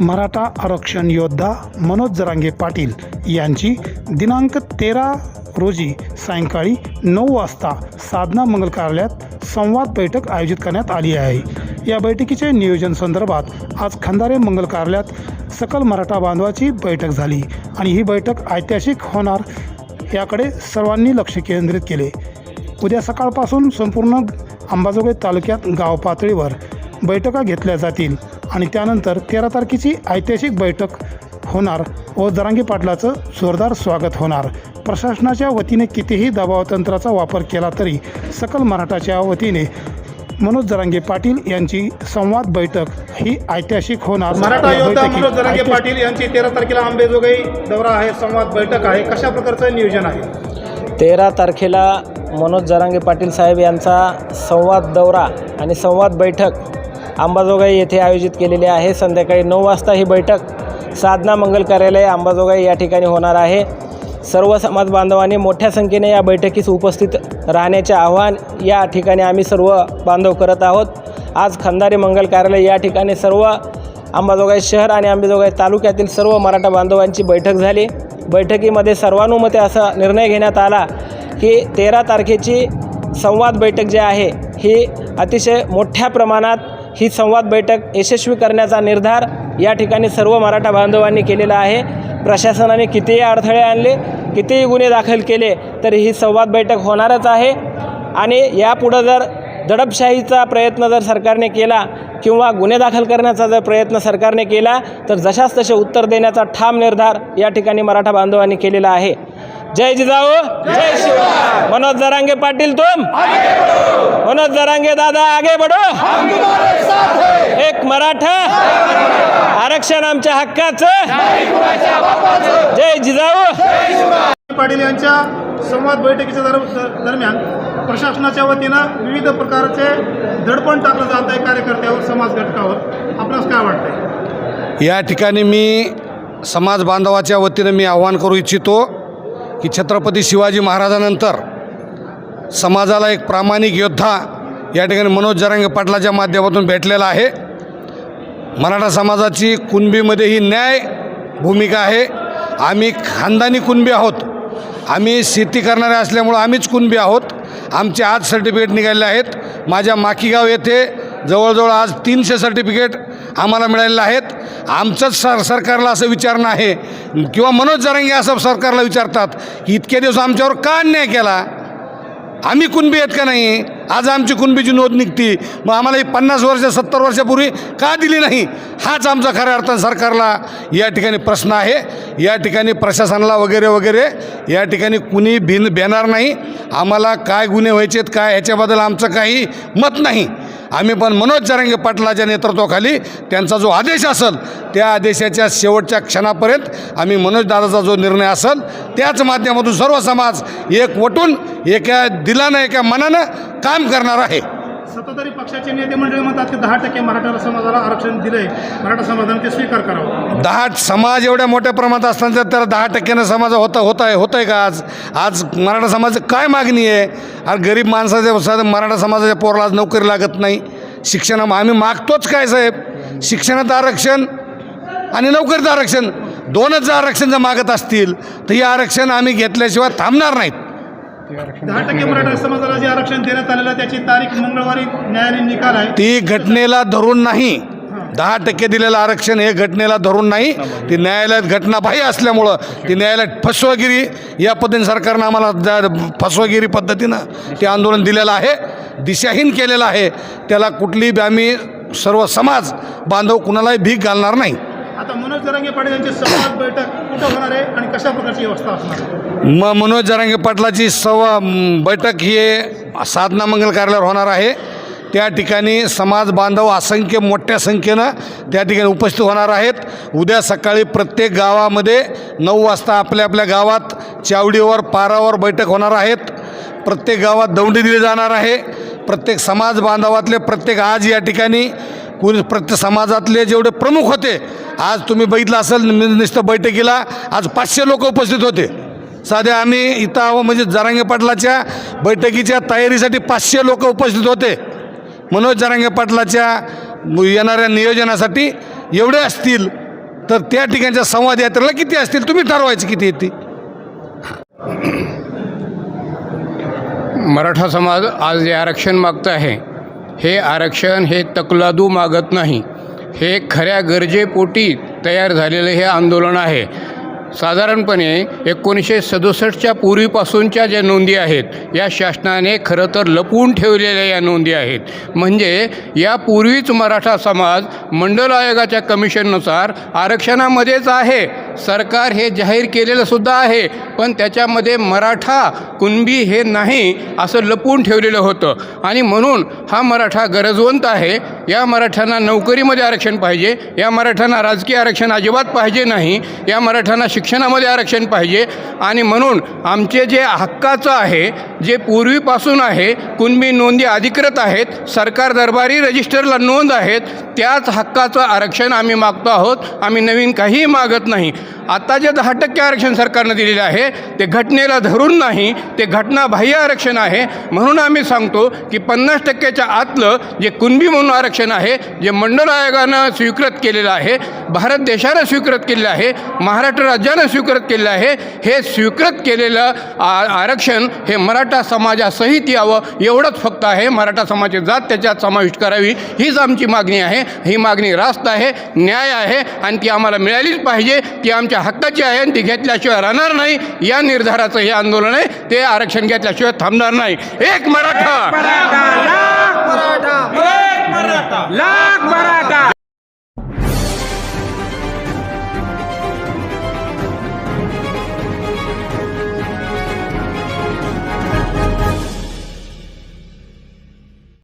मराठा आरक्षण योद्धा मनोज जरांगे पाटील यांची दिनांक तेरा रोजी सायंकाळी नऊ वाजता साधना मंगल कार्यालयात संवाद बैठक आयोजित करण्यात आली आहे. या बैठकीचे नियोजन संदर्भात आज खंदारे मंगल कार्यालयात सकल मराठा बांधवाची बैठक झाली आणि ही बैठक ऐतिहासिक होणार याकडे सर्वांनी लक्ष केंद्रित केले. उद्या सकाळपासून संपूर्ण अंबाजोगाई तालुक्यात गाव पातळीवर बैठका घेतल्या जातील आणि त्यानंतर तेरा तारखेची ऐतिहासिक बैठक होणार व जरांगी पाटलाचं जोरदार स्वागत होणार. प्रशासनाच्या वतीने कितीही दबावतंत्राचा वापर केला तरी सकल मराठाच्या वतीने मनोज जरांगे पाटील यांची संवाद बैठक ही ऐतिहासिक होणार. मराठा योद्धा मनोज जरांगे पाटील यांची तेरा तारखेला अंबेजोगाई दौरा आहे संवाद बैठक आहे. कशा प्रकारचं नियोजन आहे? तेरा तारखेला मनोज जरांगे पाटील साहेब यांचा संवाद दौरा आणि संवाद बैठक अंबाजोगाई येथे आयोजित केलेली आहे. संध्याकाळी नऊ वाजता ही बैठक साधना मंगल कार्यालय अंबाजोगाई या ठिकाणी होणार आहे. सर्व समाज बांधवांनी मोठ्या संख्येने या बैठकीस उपस्थित राहण्याचे आवाहन या ठिकाणी आम्ही सर्व बांधव करत आहोत. आज खंदारी मंगल कार्यालय या ठिकाणी सर्व अंबाजोगाई शहर आणि अंबाजोगाई तालुक्यातील सर्व मराठा बांधवांची बैठक झाली. बैठकीमध्ये सर्वानुमते असा निर्णय घेण्यात आला की तेरा तारखेची संवाद बैठक जी आहे ही अतिशय मोठ्या प्रमाणात ही संवाद बैठक यशस्वी करण्याचा निर्धार या ठिकाणी सर्व मराठा बांधवांनी केलेला आहे. प्रशासनाने कितीही अडथळे आणले कितीही गुन्हे दाखल केले तरी ही संवाद बैठक होणारच आहे. आणि यापुढं जर दडपशाहीचा प्रयत्न जर सरकारने केला किंवा गुन्हे दाखल करण्याचा जर प्रयत्न सरकारने केला तर जशास तसे उत्तर देण्याचा ठाम निर्धार या ठिकाणी मराठा बांधवांनी केलेला आहे. जय जिजाऊ। जय शिवराय मनोज जरांगे पाटील तुम। मनोज जरांगे दादा आगे बढो। एक मराठा। आरक्षण आमच्या हक्काचं। जय जिजाऊ। पाटील यांच्या संवाद बैठकीच्या दरम्यान प्रशासनाच्या वतीनं विविध प्रकारचे दडपण टाकलं जात आहे कार्यकर्त्यावर समाज घटकावर. आपणास काय वाटतंय? या ठिकाणी मी समाज बांधवाच्या वतीनं मी आव्हान करू इच्छितो की छत्रपती शिवाजी महाराजानंतर समाजाला एक प्रामाणिक योद्धा या ठिकाणी मनोज जरांगे पाटलाच्या माध्यमातून भेटलेला आहे. मराठा समाजाची कुणबीमध्ये ही न्याय भूमिका आहे. आम्ही खानदानी कुणबी आहोत. आम्ही शेती करणारे असल्यामुळं आम्हीच कुणबी आहोत. आमचे आज सर्टिफिकेट निघालेले आहेत. माझ्या माकीगाव येथे जवळजवळ आज तीनशे सर्टिफिकेट आम्हाला मिळालेलं आहेत. आमचंच सर सरकारला असं विचारणं आहे. किंवा मनोज जरांगे असं सरकारला विचारतात की इतके दिवस आमच्यावर का अन्याय केला? आम्ही कुणबी आहेत का नाही? आज आमची कुणबीची नोंद निघती. मग आम्हाला ही पन्नास वर्ष सत्तर वर्षापूर्वी का दिली नाही? हाच आमचा खऱ्या अर्थानं सरकारला या ठिकाणी प्रश्न आहे. या ठिकाणी प्रशासनाला वगैरे वगैरे या ठिकाणी कुणी भिन भेणार नाही. आम्हाला काय गुन्हे व्हायचेत काय ह्याच्याबद्दल आमचं काही मत नाही. आम्ही पण मनोज जरांगे पाटलाच्या नेतृत्वाखाली त्यांचा जो आदेश असेल त्या आदेशाच्या शेवटच्या क्षणापर्यंत आम्ही मनोजदादाचा जो निर्णय असेल त्याच माध्यमातून सर्व समाज एकवटून एका दिलानं एका मनानं काम करणार आहे. सत्ताधारी पक्षाचे नेते मंडळी म्हणतात की दहा टक्के मराठा समाजाला आरक्षण दिलंय. मराठा समाजाने ते स्वीकार करावं. दहा समाज एवढ्या मोठ्या प्रमाणात असताना तर दहा टक्क्यानं समाज होता होत आहे होत आहे का आज? आज मराठा समाज काय मागणी आहे? आणि गरीब माणसाच्या मराठा समाजाच्या पोराला आज नोकरी लागत नाही. शिक्षणा आम्ही मागतोच काय साहेब? शिक्षणात आरक्षण आणि नोकरीचं आरक्षण दोनच जर आरक्षण जर मागत असतील. तर हे आरक्षण आम्ही घेतल्याशिवाय थांबणार नाहीत. दहा टक्के मराठा समाजाला जे आरक्षण देण्यात आलेलं त्याची तारीख मंगळवारी न्यायालयीन निकाल आहे. ती घटनेला धरून नाही. दहा टक्के दिलेलं आरक्षण हे घटनेला धरून नाही. ती न्यायालयात घटनाबाह्य असल्यामुळं ती न्यायालयात फसवगिरी या पद्धतीने सरकारनं आम्हाला फसवगिरी पद्धतीनं ते आंदोलन दिलेलं आहे दिशाहीन केलेलं आहे. त्याला कुठली बी आम्ही सर्व समाज बांधव कुणालाही भीक घालणार नाही. आता मनोज जरांगे पाटील यांची संवाद बैठक कुठं होणार आहे आणि कशा प्रकारची व्यवस्था असणार मग म मनोज जरांगे पाटलाची सव बैठक ही साधना मंगल कार्यालयावर होणार आहे. त्या ठिकाणी समाज बांधव असंख्य मोठ्या संख्येनं त्या ठिकाणी उपस्थित होणार आहेत. उद्या सकाळी प्रत्येक गावामध्ये नऊ वाजता आपल्या आपल्या गावात चावडीवर पारावर बैठक होणार आहेत. प्रत्येक गावात दौंडी दिली जाणार आहे. प्रत्येक समाज बांधवातले प्रत्येक आज या ठिकाणी कुणी प्रत्येक समाजातले जेवढे प्रमुख होते आज तुम्ही बघितलं असेल नुसतं बैठकीला आज पाचशे लोक उपस्थित होते. साध्या आम्ही इथं आहो म्हणजे जरांगे पाटलाच्या बैठकीच्या तयारीसाठी पाचशे लोक उपस्थित होते. मनोज जरांगे पाटलाच्या येणाऱ्या नियोजनासाठी एवढे असतील तर त्या ठिकाणच्या संवाद यात्रेला किती असतील तुम्ही ठरवायचे किती येते मराठा समाज आज जे आरक्षण मागतं आहे हे आरक्षण हे तकलादू मागत नाही. हे खऱ्या गरजेपोटी तयार झालेलं हे आंदोलन आहे. साधारणपणे एकोणीसशे सदुसष्टच्या पूर्वीपासूनच्या ज्या नोंदी आहेत या शासनाने खरं तर लपवून ठेवलेल्या या नोंदी आहेत. म्हणजे यापूर्वीच मराठा समाज मंडल आयोगाच्या कमिशननुसार आरक्षणामध्येच आहे. सरकार हे जाहीर केलेलं सुद्धा आहे पण त्याच्यामध्ये मराठा कुणबी हे नाही असं लपवून ठेवलेलं होतं. आणि म्हणून हा मराठा गरजवंत आहे. या मराठ्यांना नोकरीमध्ये आरक्षण पाहिजे या मराठ्यांना राजकीय आरक्षण अजिबात पाहिजे नाही या मराठ्यांना शिक्षणामध्ये आरक्षण पाहिजे. आणि म्हणून आमचे जे हक्काचं आहे जे पूर्वीपासून आहे कुणबी नोंदी अधिकृत आहेत सरकार दरबारी रजिस्टरला नोंद आहेत त्याच हक्काचं आरक्षण आम्ही मागतो आहोत आम्ही नवीन काहीही मागत नाही. आता जे दहा टक्के आरक्षण सरकारनं दिलेलं आहे ते घटनेला धरून नाही ते घटनाबाह्य आरक्षण आहे. म्हणून आम्ही सांगतो की पन्नास टक्क्याच्या आतलं जे कुणबी म्हणून आरक्षण आहे जे मंडळ आयोगानं स्वीकृत केलेलं आहे भारत देशानं स्वीकृत केलेलं आहे महाराष्ट्र राज्यानं स्वीकृत केलेलं आहे हे स्वीकृत केलेलं आरक्षण हे मराठा समाजासहित यावं एवढंच फक्त आहे. मराठा समाजाची जात त्याच्यात समाविष्ट करावी हीच आमची मागणी आहे. ही मागणी रास्त आहे न्याय आहे आणि ती आम्हाला मिळालीच पाहिजे ती आमच्या हक्काची आहे आणि ती घेतल्याशिवाय राहणार नाही. या निर्धाराचं हे आंदोलन आहे. ते आरक्षण घेतल्याशिवाय थांबणार नाही. एक मराठा. लाख मराठा.